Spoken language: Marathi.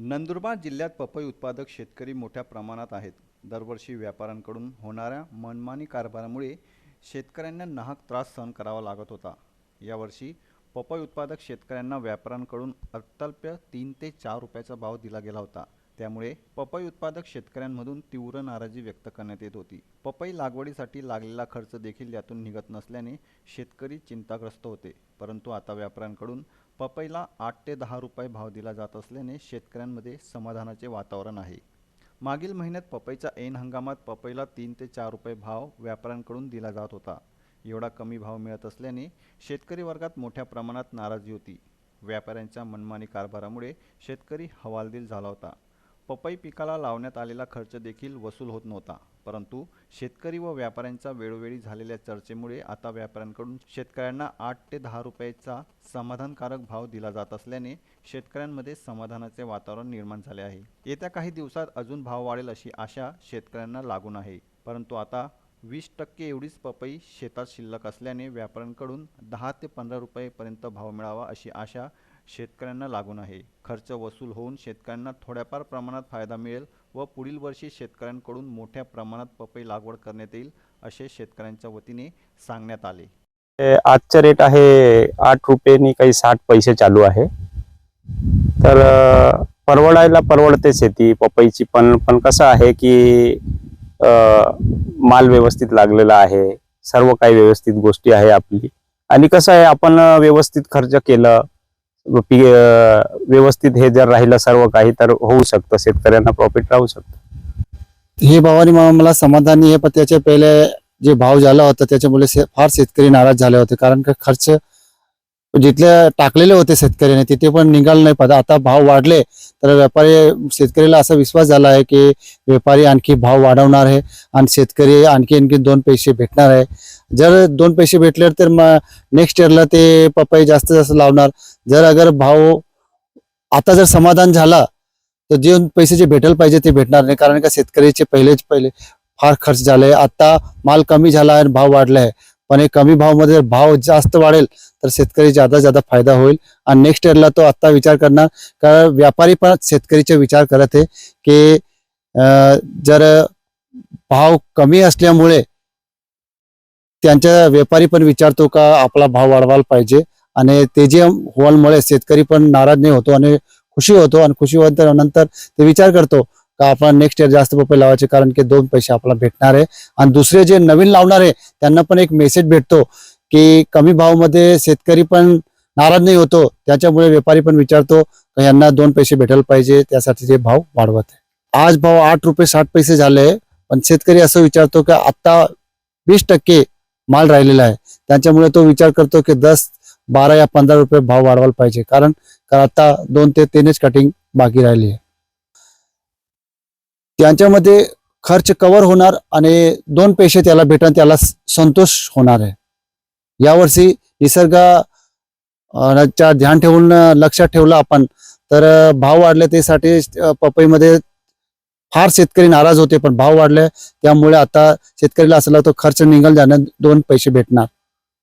नंदुरबार जिल्ह्यात पपई उत्पादक शेतकरी मोठ्या प्रमाणात आहेत. दरवर्षी व्यापाऱ्यांकडून होणाऱ्या मनमानी कारभारामुळे शेतकऱ्यांना नाहक त्रास सहन करावा लागत होता. यावर्षी पपई उत्पादक शेतकऱ्यांना व्यापाऱ्यांकडून अत्यल्प तीन ते चार रुपयाचा भाव दिला गेला होता. त्यामुळे पपई उत्पादक शेतकऱ्यांमधून तीव्र नाराजी व्यक्त करण्यात येत होती. पपई लागवडीसाठी लागलेला खर्च देखील यातून निघत नसल्याने शेतकरी चिंताग्रस्त होते. परंतु आता व्यापाऱ्यांकडून पपईला आठ ते दहा रुपये भाव दिला जात असल्याने शेतकऱ्यांमध्ये समाधानाचे वातावरण आहे. मागील महिन्यात पपईच्या ऐन हंगामात पपईला तीन ते चार रुपये भाव व्यापाऱ्यांकडून दिला जात होता. एवढा कमी भाव मिळत असल्याने शेतकरी वर्गात मोठ्या प्रमाणात नाराजी होती. व्यापाऱ्यांच्या मनमानी कारभारामुळे शेतकरी हवालदिल झाला होता. पपई पिकाला लावण्यात आलेला खर्च देखील वसूल होत नव्हता. परंतु शेतकरी व व्यापाऱ्यांचा वेळोवेळी झालेल्या चर्चेमुळे आता व्यापाऱ्यांकडून शेतकऱ्यांना आठ ते दहा रुपयाचा समाधानकारक भाव दिला जात असल्याने शेतकऱ्यांमध्ये समाधानाचे वातावरण निर्माण झाले आहे. येत्या काही दिवसात अजून भाव वाढेल अशी आशा शेतकऱ्यांना लागून आहे. परंतु आता वीस टक्के एवढीच पपई शेतात शिल्लक असल्याने व्यापाऱ्यांकडून दहा ते पंधरा रुपयेपर्यंत भाव मिळावा अशी आशा शेतकऱ्यांना लागून आहे. खर्च वसूल होऊन शेतकऱ्यांना थोड्याफार प्रमाणात फायदा मिळेल व पुढील वर्षी शेतकऱ्यांकडून मोठ्या प्रमाणात पपई लागवड करण्यात येईल असे शेतकऱ्यांच्या वतीने सांगण्यात आले. आजचा रेट आहे आठ रुपयेनी काही साठ पैसे चालू आहे. तर परवडायला परवडते शेती पपईची. पण पण कसं आहे की माल व्यवस्थित लागलेला आहे सर्व काही व्यवस्थित गोष्टी आहे आपली. आणि कसं आहे आपण व्यवस्थित खर्च केलं व्यवस्थित हे जर राहिलं सर्व काही तर होऊ शकतं. शेतकऱ्यांना प्रॉफिट राहू शकतं. हे भावाने मला समाधानी हे पण त्याच्या पहिले जे भाव झाला होता त्याच्यामुळे फार शेतकरी नाराज झाले होते कारण का खर्च जिथले टाकलेले होते शेतकऱ्याने तिथे पण निघाल नाही. पाहिजे आता भाव वाढले तर व्यापारी शेतकऱ्याला असा विश्वास झाला आहे की व्यापारी आणखी भाव वाढवणार आहे आणि शेतकरी आणखी आणखी दोन पैसे भेटणार आहे. जर दोन पैसे भेटले तर मग नेक्स्ट इयरला ते पपई जास्त जास्त लावणार. जर अगर भाव आता जर समाधान झाला तर जे पैसे जे भेटायला पाहिजे ते भेटणार नाही. कारण का शेतकऱ्याचे पहिलेच पहिले फार खर्च झाले. आता माल कमी झाला आहे आणि भाव वाढला आहे. पण हे कमी भावमध्ये जर भाव जास्त वाढेल तर शेतकरी जादा जादा फायदा होईल. आणि नेक्स्ट इयरला तो आत्ता विचार करणार कारण व्यापारी पण शेतकरीचे विचार करत आहे की जर भाव कमी असल्यामुळे त्यांच्या व्यापारी पण विचारतो का आपला भाव वाढवायला पाहिजे? आणि ते जे होवालमुळे शेतकरी पण नाराज नाही होतो आणि खुशी होतो आणि खुशी होत नंतर ते विचार करतो का आपण नेक्स्ट इयर जास्त पपई लावायचे? कारण की दोन पैसे आपल्याला भेटणार आहे. आणि दुसरे जे नवीन लावणार आहे त्यांना पण एक मेसेज भेटतो की कमी भावमध्ये शेतकरी पण नाराज नाही होतो. त्याच्यामुळे व्यापारी पण विचारतो यांना दोन पैसे भेटायला पाहिजे? त्यासाठी ते भाव वाढवत आहे. आज भाव आठ रुपये साठ पैसे झाले पण शेतकरी असं विचारतो की आता वीस टक्के माल राहिलेला आहे. त्याच्यामुळे तो विचार करतो की दस बारा या पंधरा रुपये भाव वाढवायला पाहिजे. कारण कारण आता दोन ते तीनच कटिंग बाकी राहिली आहे. त्यांच्यामध्ये खर्च कव्हर होणार आणि दोन पैसे त्याला भेटणं त्याला स- संतोष होणार आहे. यावर्षी निसर्गाच्या ध्यान ठेवून लक्षात ठेवलं आपण तर भाव वाढले त्यासाठी पपईमध्ये फार शेतकरी नाराज होते पण भाव वाढले. त्यामुळे आता शेतकरीला असला तो खर्च निघाल जाणं दोन पैसे भेटणार.